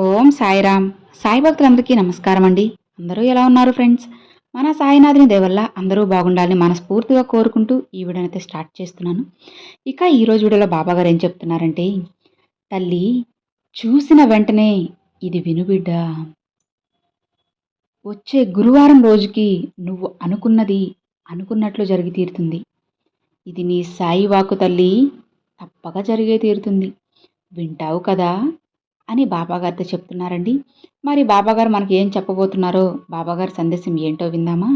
ఓం సాయిరామ్. సాయి భక్తులందరికీ నమస్కారం అండి. అందరూ ఎలా ఉన్నారు ఫ్రెండ్స్? మన సాయినాథుని దేవల్ల అందరూ బాగుండాలని మనస్ఫూర్తిగా కోరుకుంటూ ఈ వీడియోనైతే స్టార్ట్ చేస్తున్నాను. ఇక ఈరోజు వీడియోలో బాబా గారు ఏం చెప్తున్నారంటే తల్లి చూసిన వెంటనే ఇది వినుబిడ్డ వచ్చే గురువారం రోజుకి నువ్వు అనుకున్నది అనుకున్నట్లు జరిగి తీరుతుంది. ఇది నీ సాయి వాకు తల్లి. తప్పక జరిగే తీరుతుంది. వింటావు కదా. అని బాబాగారితో చెప్తున్నారండి. మరి బాబాగారు మనకి ఏం చెప్పబోతున్నారో బాబాగారి సందేశం ఏంటో విందామా?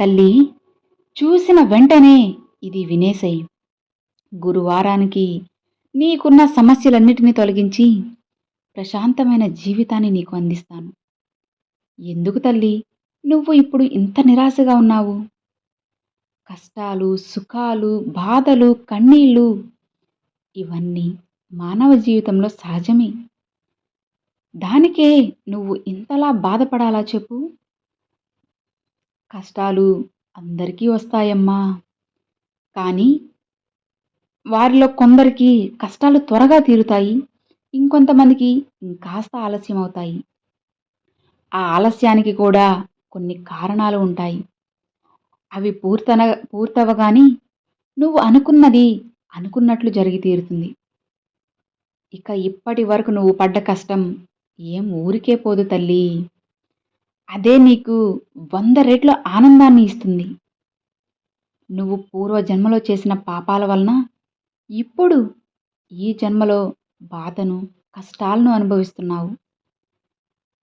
తల్లి చూసిన వెంటనే ఇది వినేసై గురువారానికి నీకున్న సమస్యలన్నిటినీ తొలగించి ప్రశాంతమైన జీవితాన్ని నీకు అందిస్తాను. ఎందుకు తల్లి నువ్వు ఇప్పుడు ఇంత నిరాశగా ఉన్నావు? కష్టాలు సుఖాలు బాధలు కన్నీళ్ళు ఇవన్నీ మానవ జీవితంలో సహజమే. దానికే నువ్వు ఇంతలా బాధపడాలా చెప్పు? కష్టాలు అందరికీ వస్తాయమ్మా. కానీ వారిలో కొందరికి కష్టాలు త్వరగా తీరుతాయి ఇంకొంతమందికి ఇంకాస్త ఆలస్యం అవుతాయి. ఆ ఆలస్యానికి కూడా కొన్ని కారణాలు ఉంటాయి. అవి పూర్తన పూర్తవగాని నువ్వు అనుకున్నది అనుకున్నట్లు జరిగి తీరుతుంది. ఇక ఇప్పటి వరకు నువ్వు పడ్డ కష్టం ఏం ఊరికే పోదు తల్లి. అదే నీకు వంద రెట్లు ఆనందాన్ని ఇస్తుంది. నువ్వు పూర్వ జన్మలో చేసిన పాపాల వలన ఇప్పుడు ఈ జన్మలో బాధను కష్టాలను అనుభవిస్తున్నావు.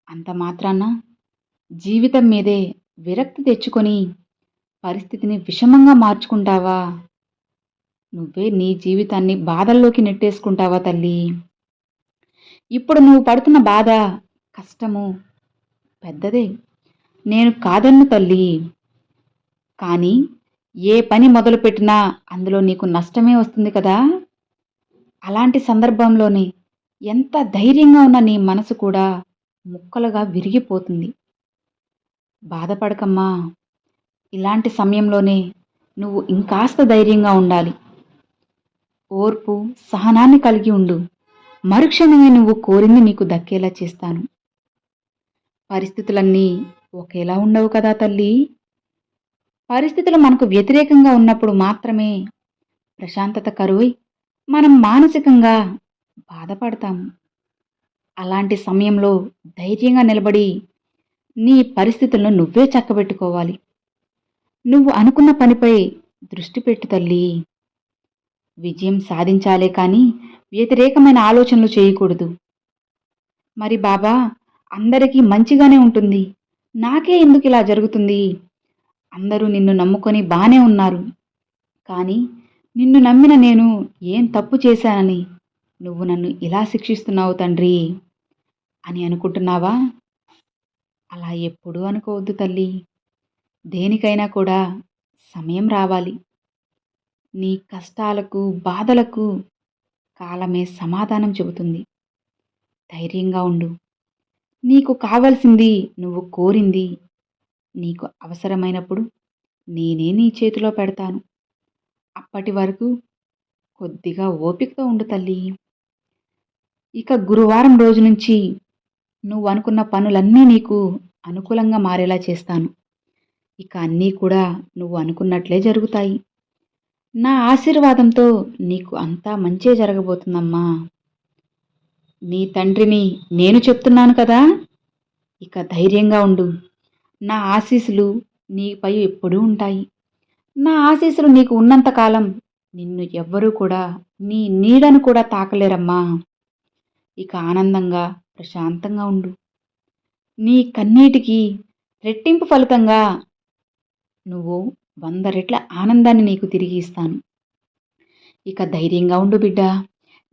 అంత మాత్రాన జీవితం మీదే విరక్తి తెచ్చుకొని పరిస్థితిని విషమంగా మార్చుకుంటావా? నువ్వే నీ జీవితాన్ని బాధల్లోకి నెట్టేసుకుంటావా తల్లి? ఇప్పుడు నువ్వు పడుతున్న బాధ కష్టము పెద్దదే. నేను కాదన్ను తల్లి. కానీ ఏ పని మొదలుపెట్టినా అందులో నీకు నష్టమే వస్తుంది కదా? అలాంటి సందర్భంలోనే ఎంత ధైర్యంగా ఉన్న నీ మనసు కూడా ముక్కలుగా విరిగిపోతుంది. బాధపడకమ్మా. ఇలాంటి సమయంలోనే నువ్వు ఇంకాస్త ధైర్యంగా ఉండాలి. ఓర్పు సహనాన్ని కలిగి ఉండు. మరుక్షణమే నువ్వు కోరింది నీకు దక్కేలా చేస్తాను. పరిస్థితులన్నీ ఒకేలా ఉండవు కదా తల్లి. పరిస్థితులు మనకు వ్యతిరేకంగా ఉన్నప్పుడు మాత్రమే ప్రశాంతత కరువై మనం మానసికంగా బాధపడతాము. అలాంటి సమయంలో ధైర్యంగా నిలబడి నీ పరిస్థితులను నువ్వే చక్కబెట్టుకోవాలి. నువ్వు అనుకున్న పనిపై దృష్టి పెట్టు తల్లి. విజయం సాధించాలే కానీ వ్యతిరేకమైన ఆలోచనలు చేయకూడదు. మరి బాబా అందరికీ మంచిగానే ఉంటుంది. నాకే ఎందుకు ఇలా జరుగుతుంది? అందరూ నిన్ను నమ్ముకొని బానే ఉన్నారు. కానీ నిన్ను నమ్మిన నేను ఏం తప్పు చేశానని నువ్వు నన్ను ఇలా శిక్షిస్తున్నావు తండ్రి అని అనుకుంటున్నావా? అలా ఎప్పుడూ అనుకోవద్దు తల్లి. దేనికైనా కూడా సమయం రావాలి. నీ కష్టాలకు బాధలకు కాలమే సమాధానం చెబుతుంది. ధైర్యంగా ఉండు. నీకు కావలసింది నువ్వు కోరింది నీకు అవసరమైనప్పుడు నేనే నీ చేతిలో పెడతాను. అప్పటి వరకు కొద్దిగా ఓపికతో ఉండు తల్లి. ఇక గురువారం రోజు నుంచి నువ్వు అనుకున్న పనులన్నీ నీకు అనుకూలంగా మారేలా చేస్తాను. ఇక అన్నీ కూడా నువ్వు అనుకున్నట్లే జరుగుతాయి. నా ఆశీర్వాదంతో నీకు అంతా మంచే జరగబోతుందమ్మా. నీ తండ్రిని నేను చెప్తున్నాను కదా? ఇక ధైర్యంగా ఉండు. నా ఆశీస్సులు నీపై ఎప్పుడూ ఉంటాయి. నా ఆశీస్సులు నీకు ఉన్నంతకాలం నిన్ను ఎవ్వరూ కూడా నీ నీడను కూడా తాకలేరమ్మా. ఇక ఆనందంగా ప్రశాంతంగా ఉండు. నీ కన్నీటికి రెట్టింపు ఫలితంగా నువ్వు వంద రెట్ల ఆనందాన్ని నీకు తిరిగి ఇస్తాను. ఇక ధైర్యంగా ఉండు బిడ్డ.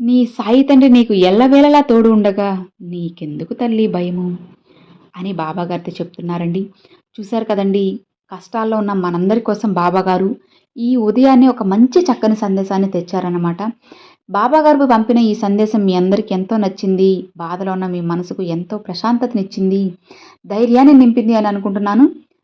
నీ సాయి తండ్రి నీకు ఎల్లవేళలా తోడు ఉండగా నీకెందుకు తల్లి భయము? అని బాబాగారితో చెప్తున్నారండి. చూశారు కదండి కష్టాల్లో ఉన్న మనందరి కోసం బాబాగారు ఈ ఉదయాన్నే ఒక మంచి చక్కని సందేశాన్ని తెచ్చారన్నమాట. బాబాగారు పంపిన ఈ సందేశం మీ అందరికీ ఎంతో నచ్చింది బాధలో ఉన్న మీ మనసుకు ఎంతో ప్రశాంతతనిచ్చింది ధైర్యాన్ని నింపింది అని అనుకుంటున్నాను.